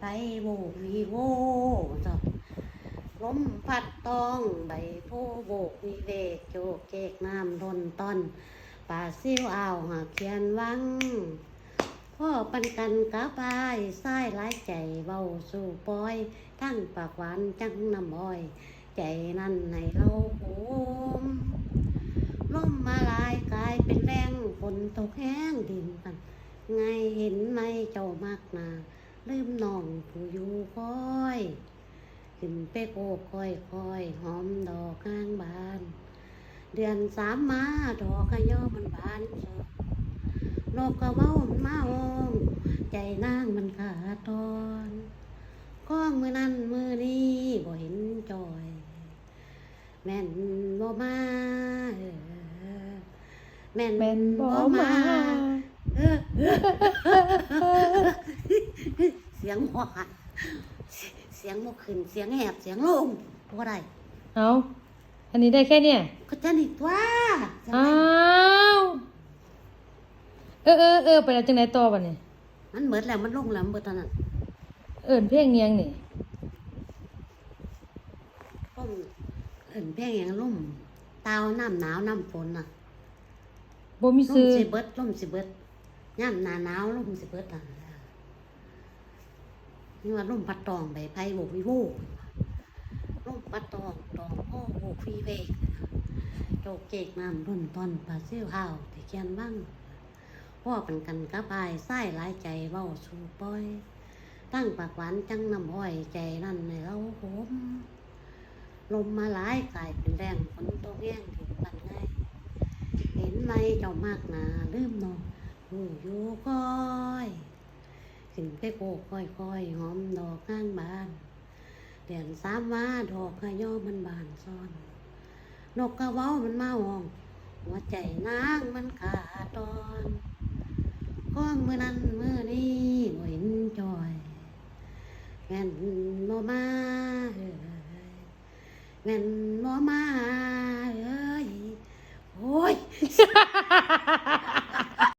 ไปโบกวีโวจ้ะลมพัดตองใบโพโบกวีเวกโจกเกกน้ำทนต้นป่าซิวอ่าวหาเขียนวังพ่อปันกันกะบายสายหลายใจเบาสู่ปอย ทั้งปากหวานจังน้ำอ้อย ใจนั่นให้เราโหมลมมาลายกลายเป็นแรงฝนตกแห้งดินกัน ไงเห็นไหมเจ้ามากนา ลืมน้องผู้อยู่คอยขึ้นไปโอบคอยคอยหอมดอกข้างบาน เดือนสามมาดอกกระยอมันบานสดนกกระเว้ามันมาโองใจนางมันขาดตอนก้องมือนั้นมือนี้บ่เห็นจอย แม่นบ่มาเออแม่นแม่นบ่มาเออเสียงหวานเสียงบ่ขึ้นเสียงแหบเสียงลงบ่ได้เอาอันนี้ได้แค่เนี่ยก็จะนี่ตัวอ้าวเออเออเออไปแล้วจังไหนต่อบัดนี้มันเบิดแล้วมันลงแล้วมันเบิดตอนนั้น เอิ้นเพลงเนียงนี่ต้มเอิ่นเพียงอย่างลุ่มตาวน้ำหนาวน้ำฝนน่ะบ่มีลมซื้อสิเบิดลมสิเบิดย่ำหนาหนาวลมสิเบิดอะ นี่ว่าลมพัดตองใบไผ่โบกวิโวลมพัดตองตองพ่อโบกฟีเวกโจกเกกน้ำรุ่นตอนปลาซิ่วข้าวที่เขียนบ้างพ่อเป็นกันกระบายไส้หลายใจเบ้าสูปล่อย ตั้งปากหวานจังน้ำอ้อยใจนั่นในเราโหมลมมาหลายกลายเป็นแรงฝนตกแย่งถึงปันไงเห็นไหมเจ้ามากนาลืมนอนหูอยู่ก้อย ขึ้นไปโกกค่อยคอยๆหอมดอกข้างบานเดือนสามว่าดอกขย่อมันบานซ้อน นกกระเว้ามันมาห้อง หัวใจนางมันขาดตอนก้องมือนั้นมือนี้บ่เห็นจอยแม่นบ่มาเอ้ยแม่นบ่มาเอ้ยโอ้ย